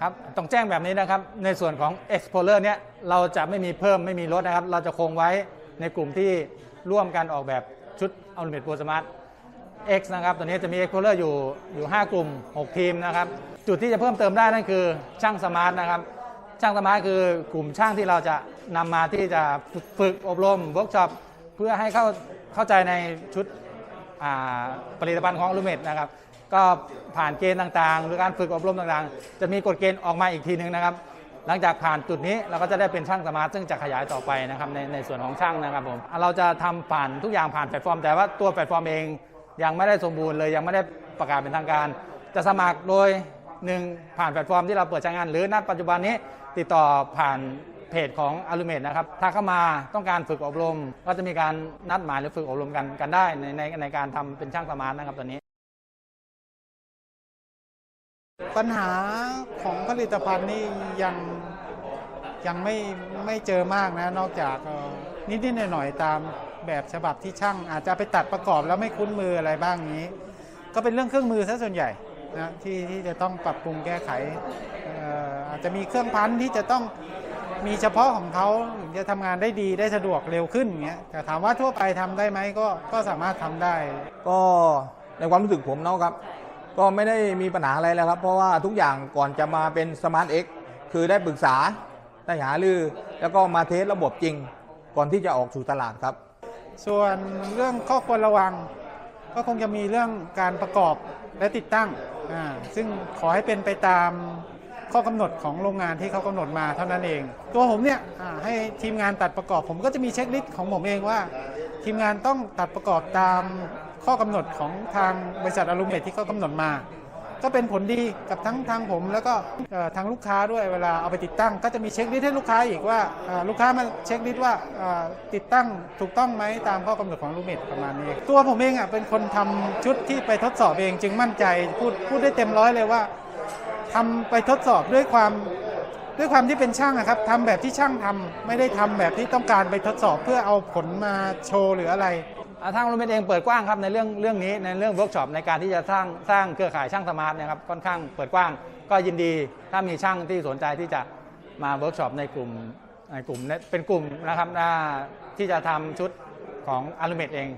ครับต้องแจ้งแบบนี้นะครับ ในส่วนของ Explorer เนี่ยเราจะไม่มีเพิ่มไม่มีลดนะครับ เราจะคงไว้ในกลุ่มที่ร่วมกันออกแบบชุด Ultimate Pro Smart X นะครับตัวนี้จะมี Explorer อยู่อยู่ 5 กลุ่ม 6 ทีมนะครับ จุดที่จะเพิ่มเติมได้นั่นคือช่างสมาร์ทนะครับ ช่างสมาร์ทคือกลุ่มช่างที่เราจะนำมาที่จะฝึกอบรมเวิร์กช็อปเพื่อให้เข้าเข้าใจในชุดผลิตภัณฑ์ของอลูเมดนะครับ ก็ผ่านเกณฑ์ต่างๆ หรือการฝึกอบรมต่างๆ จะมีกฎเกณฑ์ออกมาอีกทีหนึ่งนะครับ หลังจากผ่านจุดนี้เราก็จะได้เป็นช่างสมาร์ทซึ่งจะขยายต่อไปนะครับในในส่วนของช่างนะครับผมเราจะทำผ่านทุกอย่างผ่านแพลตฟอร์ม แต่ว่าตัวแพลตฟอร์มเองยังไม่ได้สมบูรณ์เลยยังไม่ได้ประกาศเป็นทางการ จะสมัครโดยหนึ่งผ่านแพลตฟอร์มที่เราเปิดใช้งาน หรือณปัจจุบันนี้ติดต่อผ่านเพจของอลูเมดนะครับถ้าเข้ามาต้องการฝึกอบรม ก็จะมีการนัดหมายหรือฝึกอบรมกันกันได้ในในในการทำเป็นช่างสมาร์ทนะครับตัวนี้ ปัญหาของผลิตภัณฑ์นี่ยังยังไม่ไม่เจอมากนะ นอกจากนิดๆหน่อยๆตามแบบฉบับที่ช่าง อาจจะไปตัดประกอบแล้วไม่คุ้นมืออะไรบ้างนี้ ก็เป็นเรื่องเครื่องมือซะส่วนใหญ่นะที่ที่จะต้องปรับปรุงแก้ไขอออาจจะมีเครื่องพันที่จะต้องมีเฉพาะของเขาถึงจะทำงานได้ดีได้สะดวกเร็วขึ้นอย่างเงี้ยแต่ถามว่าทั่วไปทำได้ไหมก็ก็สามารถทำได้ ก็ในความรู้สึกผมเนาะครับ ก็ไม่ได้มีปัญหาอะไรแล้วครับ เพราะว่าทุกอย่างก่อนจะมาเป็นสมาร์ท X คือได้ปรึกษาได้หารือ แล้วก็มาเทสระบบจริง ก่อนที่จะออกสู่ตลาดครับ ส่วนเรื่องข้อควรระวัง ก็คงจะมีเรื่องการประกอบและติดตั้ง ซึ่งขอให้เป็นไปตามข้อกำหนดของโรงงานที่เขากำหนดมาเท่านั้นเอง ตัวผมเนี่ยให้ทีมงานตัดประกอบ ผมก็จะมีเช็คลิสต์ของผมเองว่า ทีมงานต้องตัดประกอบตาม ข้อกำหนดของทางบริษัทอลูเมทที่เขากำหนดมา ก็เป็นผลดีกับทั้งทางผม แล้วก็ทางลูกค้าด้วยเวลาเอาไปติดตั้ง ก็จะมีเช็คลิสต์ให้ลูกค้าอีกว่าลูกค้ามาเช็คลิสต์ว่าติดตั้งถูกต้องไหมตามข้อกำหนดของลูเมดประมาณนี้ ตัวผมเองอะเป็นคนทำชุดที่ไปทดสอบเองจึงมั่นใจพูดพูดได้เต็มร้อยเลยว่าทำไปทดสอบด้วยความด้วยความที่เป็นช่างอะครับทำแบบที่ช่างทำไม่ได้ทำแบบที่ต้องการไปทดสอบเพื่อเอาผลมาโชว์หรืออะไร ทางโรงเรียนเองเปิดกว้างครับในเรื่องเรื่องนี้ในเรื่องเวิร์กช็อปในการที่จะสร้างสร้างเครือข่ายช่างสมาร์ทเนะครับค่อนข้างเปิดกว้าง ก็ยินดีถ้ามีช่างที่สนใจที่จะมาเวิร์กช็อปในกลุ่มในกลุ่มเป็นกลุ่มนะครับที่จะทำชุดของอลูเมดเอง